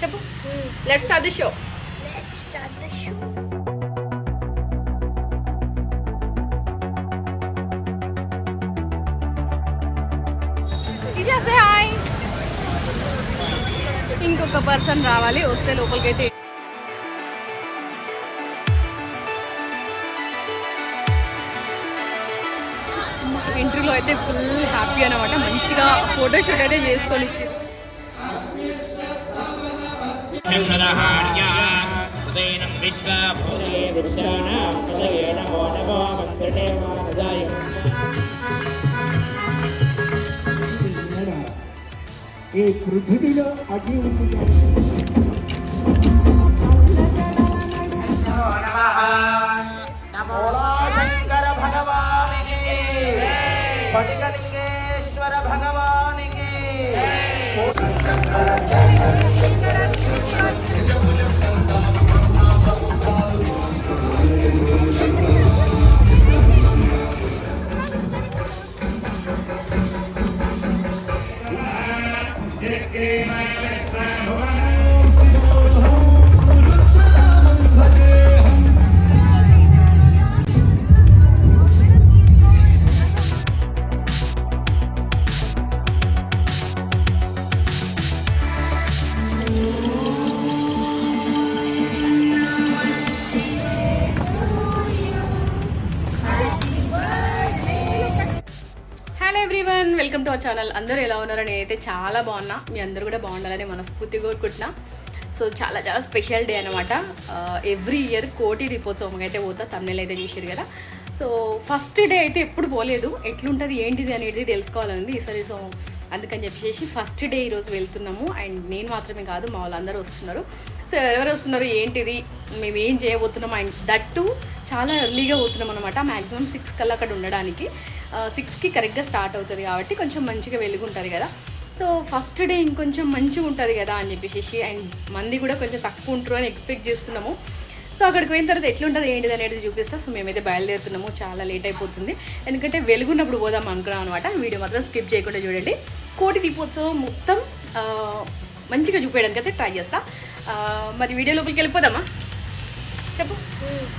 చెప్పు. Let start the show start the show. ఇజాసే hi ఇంకొక పర్సన్ రావాలి వస్తే లోపలికైతే ఎంట్రీలో అయితే ఫుల్ హ్యాపీ అనమాట మంచిగా ఫోటోషూట్ అయితే చేసుకొని ఇచ్చారు ప్రదహార్యా ఉదయనం విశ్వభూతే విద్యానాం పదవే నమో నమో మంత్రిణే మానదాయ ఈ పృథివిలో అగ్ని ఉంది and welcome to our channel. అందరూ ఎలా ఉన్నారు? నేనైతే చాలా బాగున్నా. మీ అందరూ కూడా బాగుండాలని మనస్ఫూర్తిగా కోరుకుంటున్నా. సో చాలా చాలా స్పెషల్ డే అనమాట ఎవ్రీ ఇయర్ కోటి దీపోత్సవం అయితే పోతా. తమిళ అయితే చూసారు కదా. సో ఫస్ట్ డే అయితే ఎప్పుడు పోలేదు. ఎట్లుంటుంది ఏంటిది అనేది తెలుసుకోవాలని ఈసారి. సో అందుకని చెప్పేసి ఫస్ట్ డే ఈరోజు వెళ్తున్నాము. అండ్ నేను మాత్రమే కాదు మా వాళ్ళందరూ వస్తున్నారు. సో ఎవరెవరు వస్తున్నారు ఏంటిది మేము ఏం చేయబోతున్నాం అండ్ దట్టు చాలా ఎర్లీగా పోతున్నాం అనమాట మ్యాక్సిమం సిక్స్ కల్లా అక్కడ ఉండడానికి. సిక్స్కి కరెక్ట్గా స్టార్ట్ అవుతుంది కాబట్టి కొంచెం మంచిగా వెలుగుంటుంది కదా. సో ఫస్ట్ డే ఇంకొంచెం మంచిగా ఉంటుంది కదా అని చెప్పేసి అండ్ మంది కూడా కొంచెం తక్కువ ఉంటారు అని ఎక్స్పెక్ట్ చేస్తున్నాము. సో అక్కడికి పోయిన తర్వాత ఎట్లుంటుంది ఏంటిది అనేది చూపిస్తా. సో మేమైతే బయలుదేరుతున్నాము. చాలా లేట్ అయిపోతుంది. ఎందుకంటే వెలుగున్నప్పుడు పోదాం అనుకున్నాం అనమాట వీడియో మాత్రం స్కిప్ చేయకుండా చూడండి. కోటి దీపోత్సవం మొత్తం మంచిగా చూపించడానికి అయితే ట్రై చేస్తా. మరి వీడియో లోపలికి వెళ్ళిపోదామా? చెప్పు.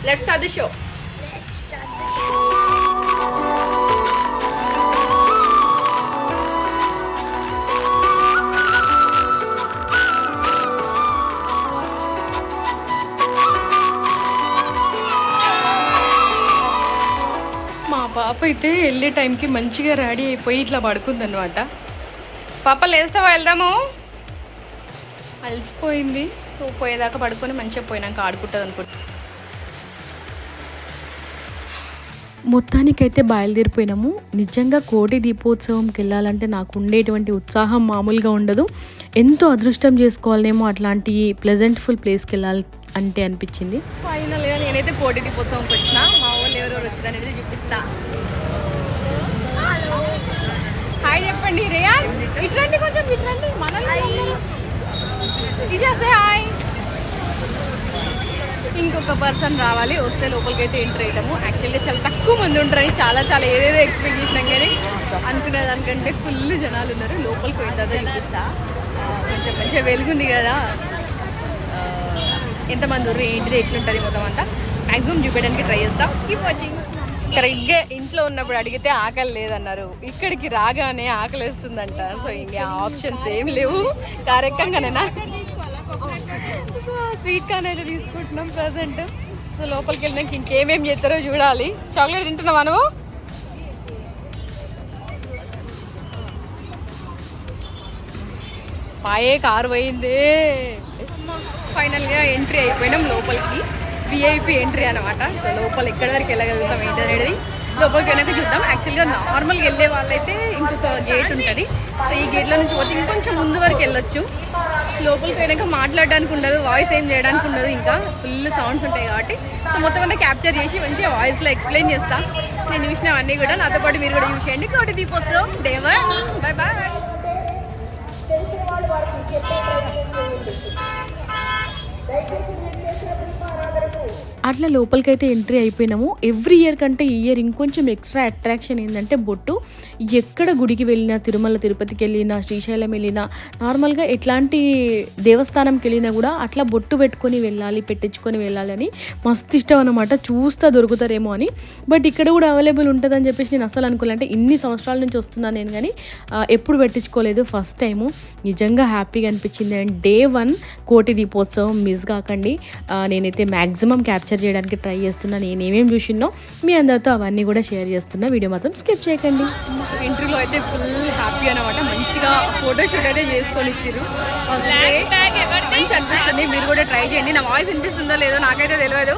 లెట్ స్టార్ట్ ది షో పాప అయితే వెళ్ళే టైంకి మంచిగా రెడీ అయిపోయి ఇట్లా పడుకుందనమాట పాప లేస్తావా వెళ్దాము? అలసిపోయింది. సో పోయేదాకా పడుకొని మంచిగా పోయినాక ఆడుకుంటుంది అనుకుంటా. మొత్తానికైతే బయలుదేరిపోయినాము. నిజంగా కోటి దీపోత్సవంకి వెళ్ళాలంటే నాకు ఉండేటువంటి ఉత్సాహం మామూలుగా ఉండదు. ఎంతో అదృష్టం చేసుకోవాలనేమో అట్లాంటి ప్లెజెంట్ఫుల్ ప్లేస్కి వెళ్ళాలి అంటే అనిపించింది. ఫైనల్గా నేనైతే కోటి దీపోత్సవంకి వచ్చిన మా వాళ్ళు ఎవరెవరు వచ్చిన అనేది చూపిస్తా. హాయ్ చెప్పండి రేయాజ్ ఇట్రండి కొంచెం ఇట్రండి. మనల్ని ఇజాసే హాయ్ ఇంకొక పర్సన్ రావాలి వస్తే లోపలికి అయితే ఎంటర్ అవుతాము యాక్చువల్గా చాలా తక్కువ మంది ఉంటారని చాలా చాలా ఏదేదో ఎక్స్పెక్ట్ చేసినాం కానీ అనుకునే దానికంటే ఫుల్ జనాలు ఉన్నారు. లోపలికి పోయిన తర్వాత చూపిస్తా. ఆ, కొంచెం మంచిగా వెలుగుంది కదా. ఎంతమంది ఉర్రు ఏంటిది ఎట్లుంటుంది మొత్తం అంతా? మ్యాక్సిమం చూపించడానికి ట్రై చేస్తాం. కీప్ వాచింగ్ కరెక్ట్గా ఇంట్లో ఉన్నప్పుడు అడిగితే ఆకలి లేదన్నారు. ఇక్కడికి రాగానే ఆకలి వేస్తుందంట సో ఇంకా ఆప్షన్స్ ఏం లేవు. కారెక్కంగానేనా సో స్వీట్ కార్న్ అయితే తీసుకుంటున్నాం ప్రజెంట్ సో లోపలికి వెళ్ళినాక ఇంకేమేం చేస్తారో చూడాలి. చాక్లెట్ తింటున్నావా నువ్వు? పాయే కారు పోయింది. ఫైనల్గా ఎంట్రీ అయిపోయినాం లోపలికి. విఐపి ఎంట్రీ అనమాట సో లోపల ఎక్కడి వరకు వెళ్ళగలుగుతాం ఏంటి అనేది లోపలికి వెనక చూద్దాం. యాక్చువల్గా నార్మల్గా వెళ్ళే వాళ్ళైతే ఇంకొక గేట్ ఉంటుంది. సో ఈ గేట్లో నుంచి పోతే ఇంకొంచెం ముందు వరకు వెళ్ళొచ్చు. లోపలికి వెనక మాట్లాడడానికి ఉండదు వాయిస్ ఏం చేయడానికి ఉండదు. ఇంకా ఫుల్ సౌండ్స్ ఉంటాయి కాబట్టి. సో మొత్తం అంతా క్యాప్చర్ చేసి మంచిగా వాయిస్లో ఎక్స్ప్లెయిన్ చేస్తా. నేను చూసినవన్నీ కూడా. నాతో పాటు మీరు కూడా చూసేయండి కాబట్టి Deepotsavam. Day bye bye bye అట్లా లోపలికైతే ఎంట్రీ అయిపోయినాము. ఎవ్రీ ఇయర్ కంటే ఈ ఇయర్ ఇంకొంచెం ఎక్స్ట్రా అట్రాక్షన్ ఏంటంటే బొట్టు. ఎక్కడ గుడికి వెళ్ళినా తిరుమల తిరుపతికి వెళ్ళినా శ్రీశైలం వెళ్ళినా నార్మల్గా ఎట్లాంటి దేవస్థానంకి వెళ్ళినా కూడా అట్లా బొట్టు పెట్టుకొని వెళ్ళాలి పెట్టించుకొని వెళ్ళాలని మస్తు ఇష్టం అనమాట చూస్తా దొరుకుతారేమో అని. బట్ ఇక్కడ కూడా అవైలబుల్ ఉంటుందని చెప్పేసి నేను అసలు అనుకోలే. అంటే ఇన్ని సంవత్సరాల నుంచి వస్తున్నాను నేను కానీ ఎప్పుడు పెట్టించుకోలేదు ఫస్ట్ టైము నిజంగా హ్యాపీగా అనిపించింది. అండ్ డే వన్ కోటి దీపోత్సవం మిస్ కాకండి. నేనైతే మ్యాక్సిమం క్యాప్చర్ చేయడానికి ట్రై చేస్తున్నా నేను ఏమేమి చూసినో మీ అందరితో అవన్నీ కూడా షేర్ చేస్తున్నా. వీడియో మాత్రం స్కిప్ చేయకండి. ఎంట్రీలో అయితే ఫుల్ హ్యాపీ అనమాట మంచిగా ఫోటోషూట్ అయితే చేసుకొని ఇచ్చారు ఫస్ట్ డే మంచి అనిపిస్తుంది. మీరు కూడా ట్రై చేయండి. నా వాయిస్ వినిపిస్తుందో లేదో నాకైతే తెలియదు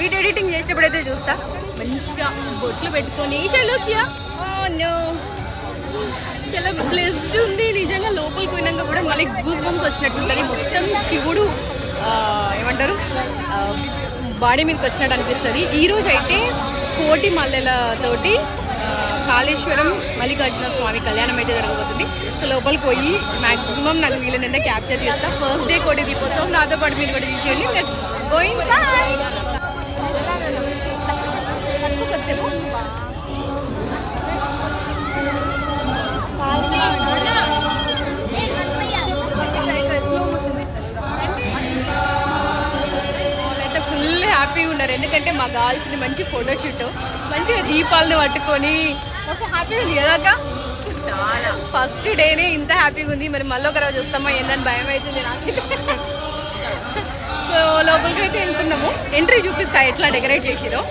వీడియో ఎడిటింగ్ చేసేటప్పుడు అయితే చూస్తా. మంచిగా బొట్లు పెట్టుకొని. చలోక్యా నో చాలా బ్లెస్డ్ ఉంది. నిజంగా లోపలికి పోయినాక కూడా మళ్ళీ గూస్ బంప్స్ వచ్చినట్టు ఉంటుంది మొత్తం శివుడు ఏమంటారు? బాడీ మీదకి వచ్చినట్టు అనిపిస్తుంది. ఈ రోజు అయితే కోటి మల్లెలతోటి కాళేశ్వరం మల్లికార్జున స్వామి కళ్యాణం అయితే జరగబోతుంది. సో లోపలికి పోయి మాక్సిమం నాకు వీళ్ళనైతే క్యాప్చర్ చేస్తా. ఫస్ట్ డే కోటి దీపోత్సవం నాతో పాటు మీరు కూడా చూసేయండి లెట్స్ గోయింగ్ సైడ్ ఉన్నారు. ఎందుకంటే మాకు కావాల్సింది మంచి ఫోటోషూట్ మంచిగా దీపాలను పట్టుకొని. అసలు హ్యాపీగా ఉంది కదా? చాలా. ఫస్ట్ డేనే ఇంత హ్యాపీగా ఉంది. మరి మళ్ళీ ఒక రోజు వస్తామా ఏందని భయం అవుతుంది నాకు. సో లోపలికి అయితే వెళ్తున్నాము. ఎంట్రీ చూపిస్తా ఎట్లా డెకరేట్ చేసిరో.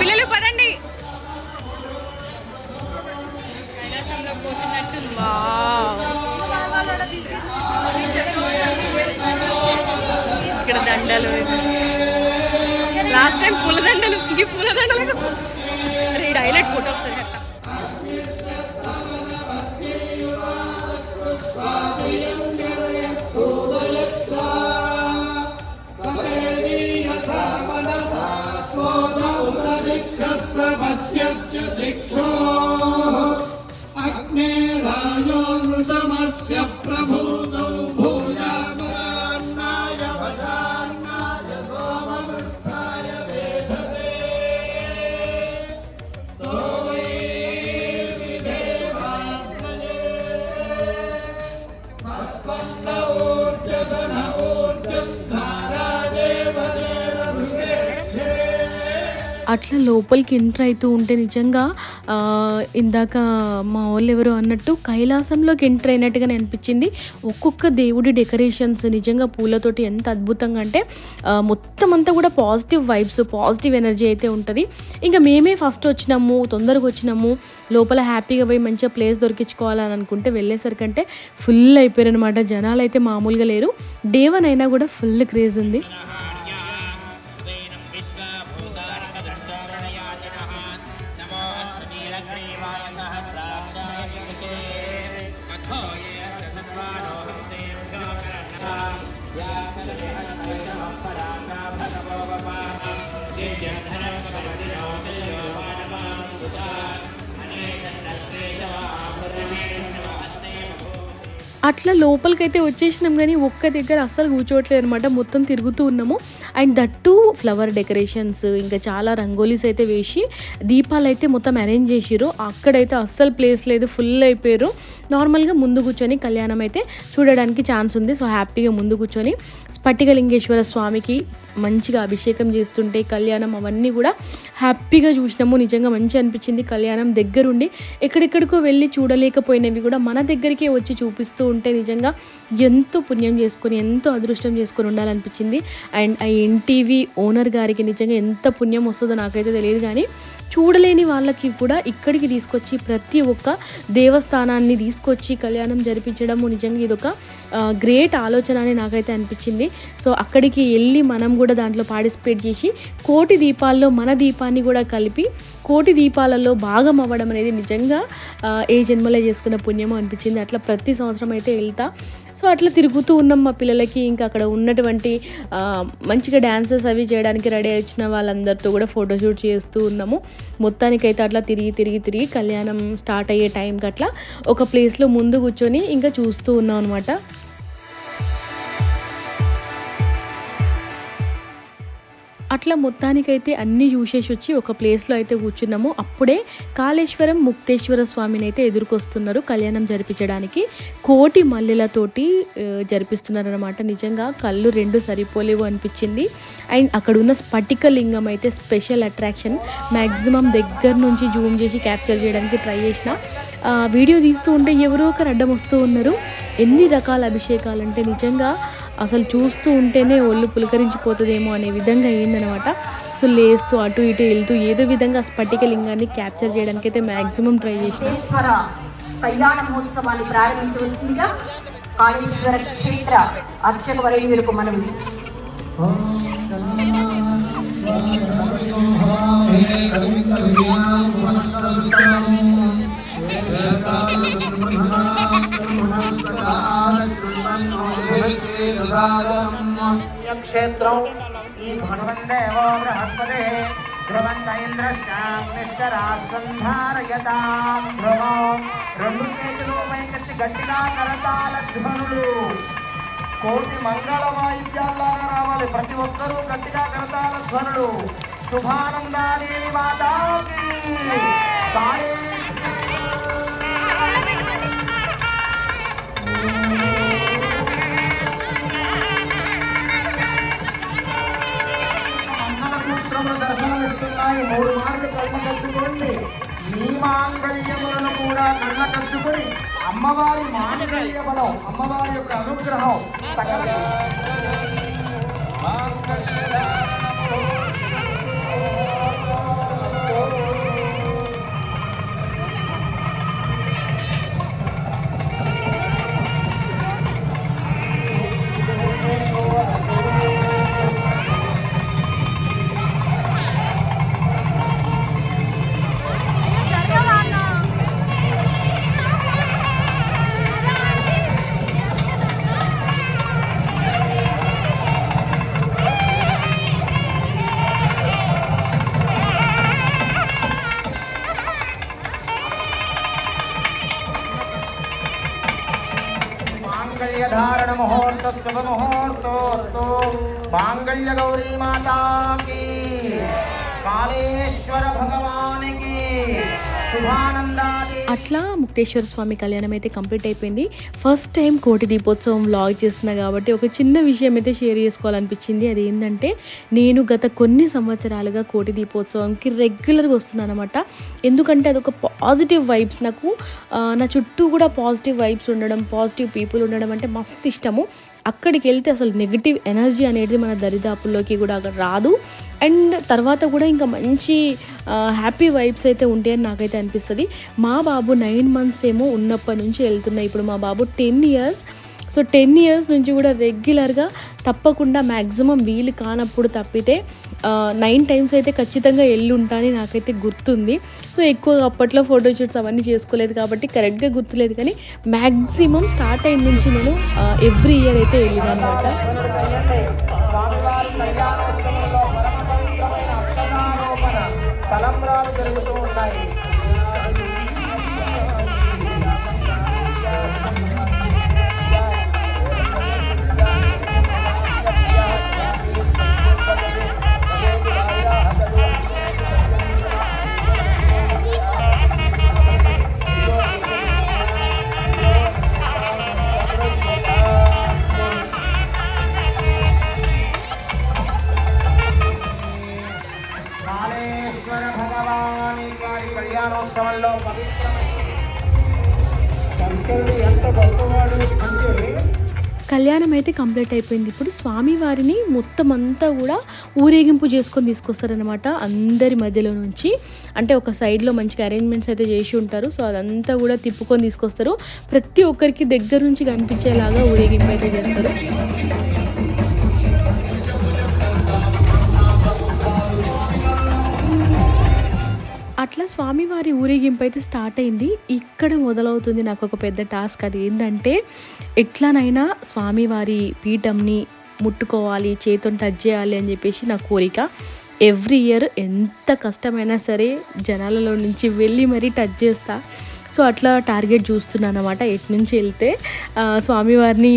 పిల్లలు పదండి. వావ్. ఇక్కడ దండలు. పూలదండలు ఈ పూలదండలు. అరే ఈ హైలైట్ ఫోటో వస్తుంది అట్లా లోపలికి ఎంటర్ అవుతూ ఉంటే నిజంగా ఇందాక మా వాళ్ళు ఎవరు అన్నట్టు కైలాసంలోకి ఎంటర్ అయినట్టుగానే అనిపించింది. ఒక్కొక్క దేవుడి డెకరేషన్స్ నిజంగా పూలతోటి ఎంత అద్భుతంగా అంటే మొత్తం అంతా కూడా పాజిటివ్ వైబ్స్ పాజిటివ్ ఎనర్జీ అయితే ఉంటుంది. ఇంకా మేమే ఫస్ట్ వచ్చినాము తొందరగా వచ్చినాము. లోపల హ్యాపీగా పోయి మంచిగా ప్లేస్ దొరికించుకోవాలని అనుకుంటే వెళ్ళేసరికంటే ఫుల్ అయిపోయారు అనమాట జనాలు అయితే మామూలుగా లేరు. డే వన్ అయినా కూడా ఫుల్ క్రేజ్ ఉంది. అట్లా లోపలికైతే వచ్చేసినాం కానీ ఒక్క దగ్గర అస్సలు కూర్చోవట్లేదు అనమాట మొత్తం తిరుగుతూ ఉన్నాము. అండ్ దట్టు ఫ్లవర్ డెకరేషన్స్ ఇంకా చాలా రంగోలీస్ అయితే వేసి దీపాలు అయితే మొత్తం అరేంజ్ చేసిరు అక్కడైతే అస్సలు ప్లేస్ లేదు ఫుల్ అయిపోయారు. నార్మల్గా ముందు కూర్చొని కళ్యాణం అయితే చూడడానికి ఛాన్స్ ఉంది. సో హ్యాపీగా ముందు కూర్చొని స్ఫటికలింగేశ్వర స్వామికి మంచిగా అభిషేకం చేస్తుంటే కళ్యాణం అవన్నీ కూడా హ్యాపీగా చూసినాము. నిజంగా మంచి అనిపించింది. కళ్యాణం దగ్గరుండి ఎక్కడెక్కడికో వెళ్ళి చూడలేకపోయినవి కూడా మన దగ్గరికే వచ్చి చూపిస్తూ ఉంటే నిజంగా ఎంతో పుణ్యం చేసుకొని ఎంతో అదృష్టం చేసుకొని ఉండాలనిపించింది. అండ్ ఆ ఎన్టీవీ ఓనర్ గారికి నిజంగా ఎంత పుణ్యం వస్తుందో నాకైతే తెలియదు కానీ చూడలేని వాళ్ళకి కూడా ఇక్కడికి తీసుకొచ్చి ప్రతి ఒక్క దేవస్థానాన్ని తీసుకొచ్చి కళ్యాణం జరిపించడము నిజంగా ఇదొక గ్రేట్ ఆలోచన అని నాకైతే అనిపించింది. సో అక్కడికి వెళ్ళి మనం కూడా దాంట్లో పార్టిసిపేట్ చేసి కోటి దీపాల్లో మన దీపాన్ని కూడా కలిపి కోటి దీపాలలో భాగం అవ్వడం అనేది నిజంగా ఏ జన్మలో చేసుకున్న పుణ్యమో అనిపించింది. అట్లా ప్రతి సంవత్సరం అయితే వెళ్తా. సో అట్లా తిరుగుతూ ఉన్నాం మా పిల్లలకి. ఇంకా అక్కడ ఉన్నటువంటి మంచిగా డ్యాన్సెస్ అవి చేయడానికి రెడీ వచ్చిన వాళ్ళందరితో కూడా ఫోటోషూట్ చేస్తూ ఉన్నాము. మొత్తానికైతే అట్లా తిరిగి తిరిగి తిరిగి కళ్యాణం స్టార్ట్ అయ్యే టైంకి అట్లా ఒక ప్లేస్లో ముందు కూర్చొని ఇంకా చూస్తూ ఉన్నాం అనమాట అట్లా మొత్తానికైతే అన్నీ చూసేసి వచ్చి ఒక ప్లేస్లో అయితే కూర్చున్నాము. అప్పుడే కాళేశ్వరం ముక్తేశ్వర స్వామిని అయితే ఎదుర్కొస్తున్నారు కళ్యాణం జరిపించడానికి. కోటి మల్లెలతోటి జరిపిస్తున్నారనమాట నిజంగా కళ్ళు రెండు సరిపోలేవు అనిపించింది. అండ్ అక్కడ ఉన్న స్ఫటిక లింగం అయితే స్పెషల్ అట్రాక్షన్. మ్యాక్సిమం దగ్గర నుంచి జూమ్ చేసి క్యాప్చర్ చేయడానికి ట్రై చేసిన. వీడియో తీస్తూ ఉంటే ఎవరో ఒకరు అడ్డం వస్తూ ఉన్నారు. ఎన్ని రకాల అభిషేకాలు అంటే నిజంగా అసలు చూస్తూ ఉంటేనే ఒళ్ళు పులకరించిపోతుందేమో అనే విధంగా అయిందనమాట సో లేస్తూ అటు ఇటు వెళ్తూ ఏదో విధంగా స్ఫటిక లింగాన్ని క్యాప్చర్ చేయడానికి అయితే మ్యాక్సిమం ట్రై చేసిన. కాళేశ్వర కళ్యాణ మహోత్సవాన్ని ప్రారంభించవలసిందిగా కాళేశ్వర క్షేత్ర అర్చక వరేణ్యులకు మనవి క్షేత్రం. ఈ భగవందేవో బృహస్పతే ధ్రువంత ఇంద్రశ్చామిశ్చరాసంధారయతాం రెండు చేతులు పైకెత్తి గట్టిగా కరతాల ధ్వనులు కోటి మంగళ వాయిద్యాల్లాగా రావాలి ప్రతి ఒక్కరూ గట్టిగా కరతాల ధ్వనులు శుభానందాని మాతాకి. మంగళసూత్రములు దర్శనమిస్తున్నాయి మూడు మార్లు కళ్ళ కట్టుకోండి మీ మాంగళ్యములను కూడా కళ్ళ కట్టుకొని అమ్మవారి మాంగళ్య బలం అమ్మవారి యొక్క అనుగ్రహం అట్లా ముక్తేశ్వర స్వామి కళ్యాణం అయితే కంప్లీట్ అయిపోయింది. ఫస్ట్ టైం కోటి దీపోత్సవం వ్లాగ్ చేస్తున్నా కాబట్టి ఒక చిన్న విషయం అయితే షేర్ చేసుకోవాలనిపించింది. అది ఏంటంటే నేను గత కొన్ని సంవత్సరాలుగా కోటి దీపోత్సవంకి రెగ్యులర్గా వస్తున్నాను అనమాట ఎందుకంటే అదొక పాజిటివ్ వైబ్స్ నాకు. నా చుట్టూ కూడా పాజిటివ్ వైబ్స్ ఉండడం పాజిటివ్ పీపుల్ ఉండడం అంటే మస్తు ఇష్టము. అక్కడికి వెళ్తే అసలు నెగిటివ్ ఎనర్జీ అనేది మన దరిదాపుల్లోకి కూడా రాదు. అండ్ తర్వాత కూడా ఇంకా మంచి హ్యాపీ వైబ్స్ అయితే ఉంటాయని నాకైతే అనిపిస్తుంది. మా బాబు నైన్ మంత్స్ ఏమో ఉన్నప్పటి నుంచి వెళ్తున్నాయి ఇప్పుడు మా బాబు ten years so ten years నుంచి కూడా రెగ్యులర్గా తప్పకుండా మ్యాక్సిమం వీలు కానప్పుడు తప్పితే నైన్ టైమ్స్ అయితే ఖచ్చితంగా వెళ్ళి ఉంటానని నాకైతే గుర్తుంది. సో ఎక్కువ అప్పట్లో ఫోటోషూట్స్ అవన్నీ చేసుకోలేదు కాబట్టి కరెక్ట్గా గుర్తులేదు కానీ మ్యాక్సిమం స్టార్ట్ అయిన నుంచి నేను ఎవ్రీ ఇయర్ అయితే వెళ్ళినా అనమాట. కళ్యాణం అయితే కంప్లీట్ అయిపోయింది. ఇప్పుడు స్వామివారిని మొత్తం అంతా కూడా ఊరేగింపు చేసుకొని తీసుకొస్తారనమాట అందరి మధ్యలో నుంచి. అంటే ఒక సైడ్లో మంచిగా అరేంజ్మెంట్స్ అయితే చేసి ఉంటారు. సో అదంతా కూడా తిప్పుకొని తీసుకొస్తారు. ప్రతి ఒక్కరికి దగ్గర నుంచి కనిపించేలాగా ఊరేగింపు అయితే చేస్తారు. అట్లా స్వామివారి ఊరేగింపు అయితే స్టార్ట్ అయింది. ఇక్కడ మొదలవుతుంది నాకు ఒక పెద్ద టాస్క్. అది ఏంటంటే ఎట్లానైనా స్వామివారి పీఠంని ముట్టుకోవాలి చేతుని టచ్ చేయాలి అని చెప్పేసి నా కోరిక. ఎవ్రీ ఇయర్ ఎంత కష్టమైనా సరే జనాలలో నుంచి వెళ్ళి మరీ టచ్ చేస్తా. సో అట్లా టార్గెట్ చూస్తున్నాను అనమాట ఎటు నుంచి వెళ్తే స్వామివారిని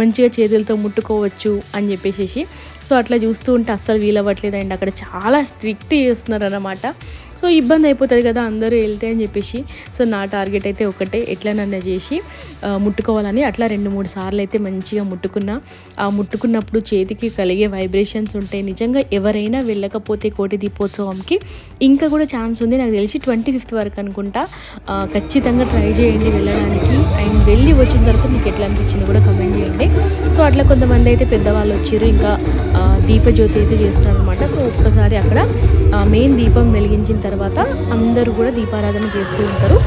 మంచిగా చేతులతో ముట్టుకోవచ్చు అని చెప్పేసి సో అట్లా చూస్తూ ఉంటే అస్సలు వీలవ్వట్లేదండి. అక్కడ చాలా స్ట్రిక్ట్ చేస్తున్నారు అన్నమాట సో ఇబ్బంది అయిపోతుంది కదా అందరూ వెళ్తే అని చెప్పేసి. సో నా టార్గెట్ అయితే ఒకటే ఎట్లనన్నా చేసి ముట్టుకోవాలని అట్లా రెండు మూడు సార్లు అయితే మంచిగా ముట్టుకున్నా. ఆ ముట్టుకున్నప్పుడు చేతికి కలిగే వైబ్రేషన్స్ ఉంటాయి. నిజంగా ఎవరైనా వెళ్ళకపోతే కోటి దీపోత్సవంకి ఇంకా కూడా ఛాన్స్ ఉంది. నాకు తెలిసి ట్వంటీ ఫిఫ్త్ వరకు అనుకుంటా. ఖచ్చితంగా ట్రై చేయండి వెళ్ళడానికి. అండ్ వెళ్ళి వచ్చిన తర్వాత మీకు ఎట్లా అనిపించింది కూడా కమెంట్ చేయండి. సో అట్లా కొంతమంది అయితే పెద్దవాళ్ళు వచ్చారు. ఇంకా ఆ, దీపజ్యోతి అయితే చేస్తున్నారు అనమాట సో ఒక్కసారి అక్కడ మెయిన్ దీపం వెలిగించిన తర్వాత అందరూ కూడా దీపారాధన చేస్తూ ఉంటారు.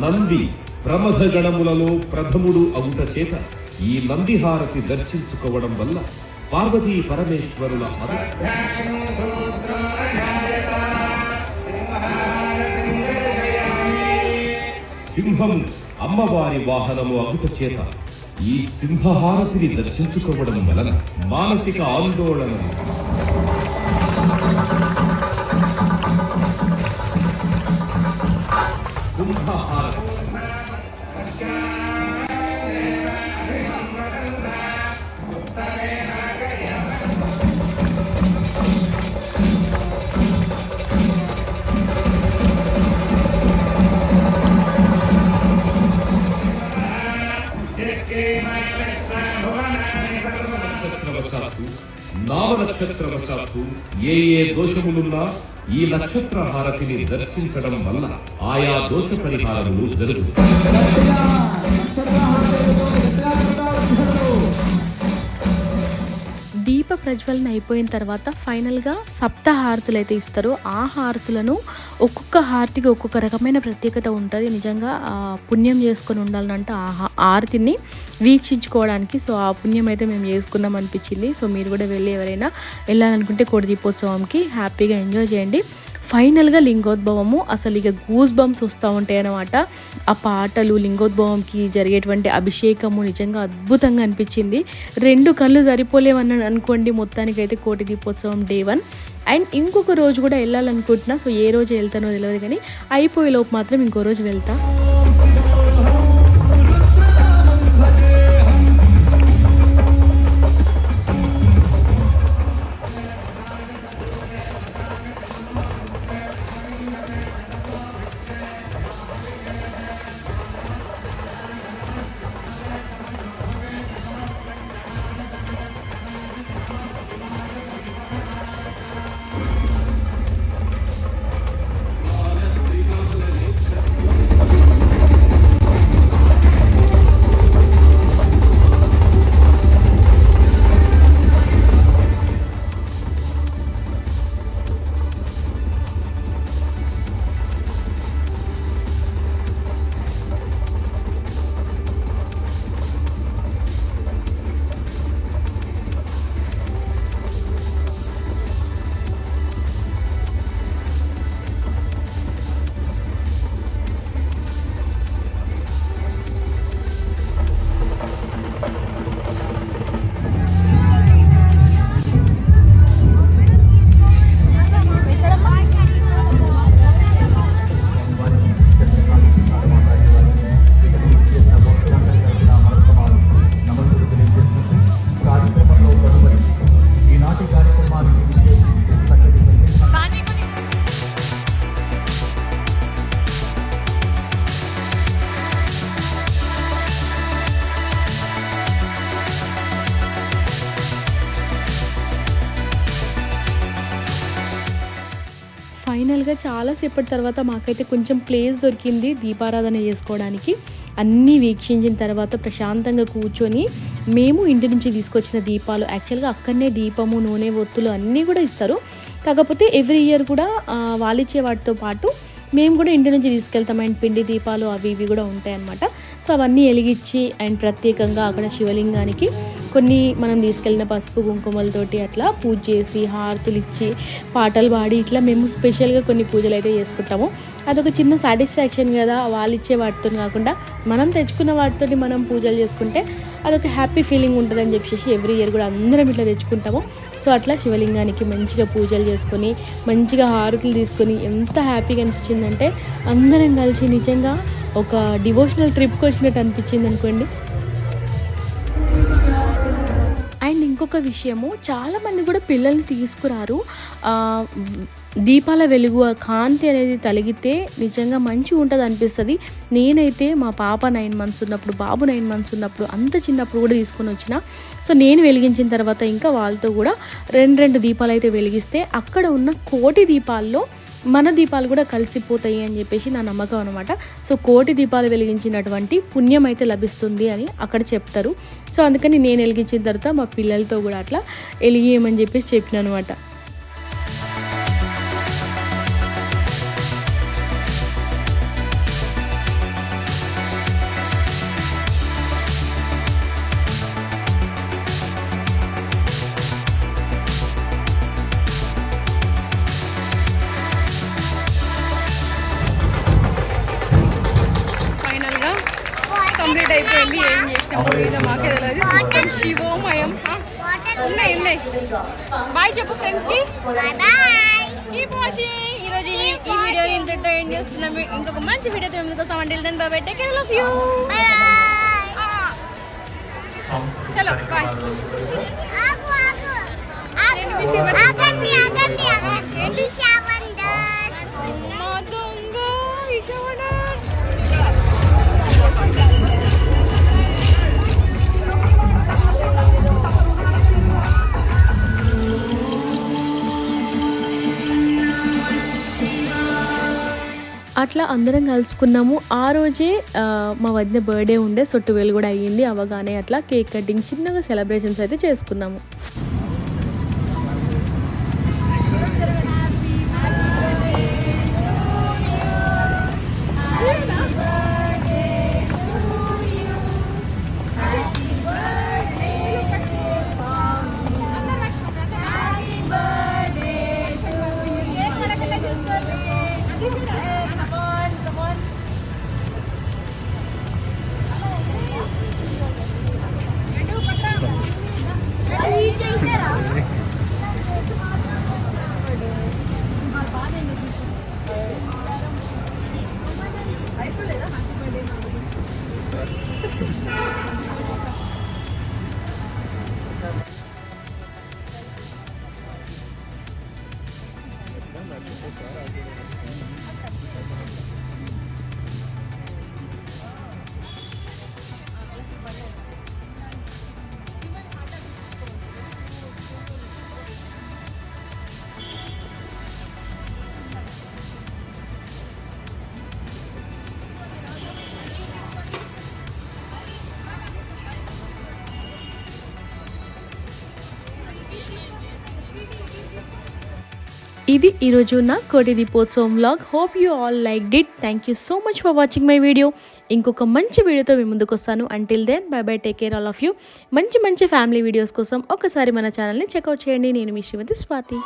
నంది ప్రమథ గణములలో ప్రథముడు అవుట చేత ఈ నందిహారతి దర్శించుకోవడం వల్ల పార్వతీ పరమేశ్వరుల సింహం అమ్మవారి వాహనము అగుట చేత ఈ సింహహారతిని దర్శించుకోవడం వలన మానసిక ఆందోళన కుంభహారతి నామ నక్షత్రవశాత్తు ఏ ఏ దోషములున్నా ఈ నక్షత్ర హారతిని దర్శించడం వల్ల ఆయా దోష పరిహారములు జరుగుతాయి ప్రజ్వలన అయిపోయిన తర్వాత ఫైనల్గా సప్త హారతులు అయితే ఇస్తారు. ఆ హారతులను ఒక్కొక్క హారతికి ఒక్కొక్క రకమైన ప్రత్యేకత ఉంటుంది. నిజంగా పుణ్యం చేసుకొని ఉండాలంటే ఆ హారతిని వీక్షించుకోవడానికి సో ఆ పుణ్యం అయితే మేము చేసుకున్నాం అనిపించింది. సో మీరు కూడా వెళ్ళి ఎవరైనా వెళ్ళాలనుకుంటే కోడి దీపోత్సవంకి హ్యాపీగా ఎంజాయ్ చేయండి. ఫైనల్గా లింగోద్భవము అసలు ఇక గూస్ బంప్స్ వస్తూ ఉంటాయి అన్నమాట. ఆ పాటలు లింగోద్భవంకి జరిగేటువంటి అభిషేకము నిజంగా అద్భుతంగా అనిపించింది. రెండు కళ్ళు సరిపోలేవని అనుకోండి మొత్తానికైతే కోటి దీపోత్సవం డే వన్. అండ్ ఇంకొక రోజు కూడా వెళ్ళాలనుకుంటున్నా సో ఏ రోజు వెళ్తానో తెలియదు కానీ అయిపోయే లోపు మాత్రం ఇంకో రోజు వెళ్తా. చాలాసేపటి తర్వాత మాకైతే కొంచెం ప్లేస్ దొరికింది దీపారాధన చేసుకోవడానికి. అన్నీ వీక్షించిన తర్వాత ప్రశాంతంగా కూర్చొని మేము ఇంటి నుంచి తీసుకొచ్చిన దీపాలు యాక్చువల్గా అక్కడనే దీపము నూనె ఒత్తులు అన్నీ కూడా ఇస్తారు. కాకపోతే ఎవ్రీ ఇయర్ కూడా వాళ్ళిచ్చే వాటితో పాటు మేము కూడా ఇంటి నుంచి తీసుకెళ్తాం అండ్ పిండి దీపాలు అవి ఇవి కూడా ఉంటాయన్నమాట. సో అవన్నీ వెలిగించి అండ్ ప్రత్యేకంగా అక్కడ శివలింగానికి కొన్ని మనం తీసుకెళ్ళిన పసుపు కుంకుమలతోటి అట్లా పూజ చేసి హారతులు ఇచ్చి పాటలు పాడి ఇట్లా మేము స్పెషల్గా కొన్ని పూజలు అయితే చేసుకుంటాము. అదొక చిన్న సాటిస్ఫాక్షన్ కదా వాళ్ళు ఇచ్చే వాటితో కాకుండా మనం తెచ్చుకున్న వాటితోటి మనం పూజలు చేసుకుంటే అదొక హ్యాపీ ఫీలింగ్ ఉంటుందని చెప్పేసి ఎవ్రీ ఇయర్ కూడా అందరం ఇట్లా తెచ్చుకుంటాము. సో అట్లా శివలింగానికి మంచిగా పూజలు చేసుకొని మంచిగా హారతులు తీసుకొని ఎంత హ్యాపీగా అనిపించిందంటే అందరం కలిసి నిజంగా ఒక డివోషనల్ ట్రిప్కి వచ్చినట్టు అనిపించింది అనుకోండి. అండ్ ఇంకొక విషయము చాలామంది కూడా పిల్లల్ని తీసుకురారు. దీపాల వెలుగు కాంతి అనేది తలిగితే నిజంగా మంచిగా ఉంటుంది అనిపిస్తుంది నేనైతే మా పాప నైన్ మంత్స్ ఉన్నప్పుడు బాబు నైన్ మంత్స్ ఉన్నప్పుడు అంత చిన్నప్పుడు కూడా తీసుకొని వచ్చిన. సో నేను వెలిగించిన తర్వాత ఇంకా వాళ్ళతో కూడా రెండు రెండు దీపాలు అయితే వెలిగిస్తే అక్కడ ఉన్న కోటి దీపాల్లో మన దీపాలు కూడా కలిసిపోతాయి అని చెప్పేసి నా నమ్మకం అనమాట సో కోటి దీపాలు వెలిగించినటువంటి పుణ్యం అయితే లభిస్తుంది అని అక్కడ చెప్తారు. సో అందుకని నేను వెలిగించిన తర్వాత మా పిల్లలతో కూడా అట్లా వెలిగేయమని చెప్పేసి చెప్పిన అనమాట చెప్పు ఫ్రెండ్స్కి Bye bye. కీప్ వాచింగ్ ఈ రోజు ఈ ఈ వీడియో ఇంతటితో ఏం చేస్తున్నాం. ఇంకొక మంచి వీడియోతో ముందుకు వస్తాం. అంటే then bye take care of you Bye. bye. చలో బాయ్ Aku aku. నేను Aku. అట్లా అందరం కలుసుకున్నాము. ఆ రోజే మా వద్ద బర్త్డే ఉండే సో ట్వెల్వ్ కూడా అయ్యింది అవగానే అట్లా కేక్ కటింగ్ చిన్నగా సెలబ్రేషన్స్ అయితే చేసుకున్నాము. Okay. ఇది ఈరోజు నా Koti Deepotsavam vlog hope you all liked it thank you so much for watching my video ఇంకొక మంచి వీడియోతో మీ ముందుకు వస్తాను. Until then bye bye take care all of you మంచి మంచి ఫ్యామిలీ వీడియోస్ కోసం ఒకసారి మన ఛానల్ని చెక్అవుట్ చేయండి. నేను మీ శ్రీమతి స్వాతి.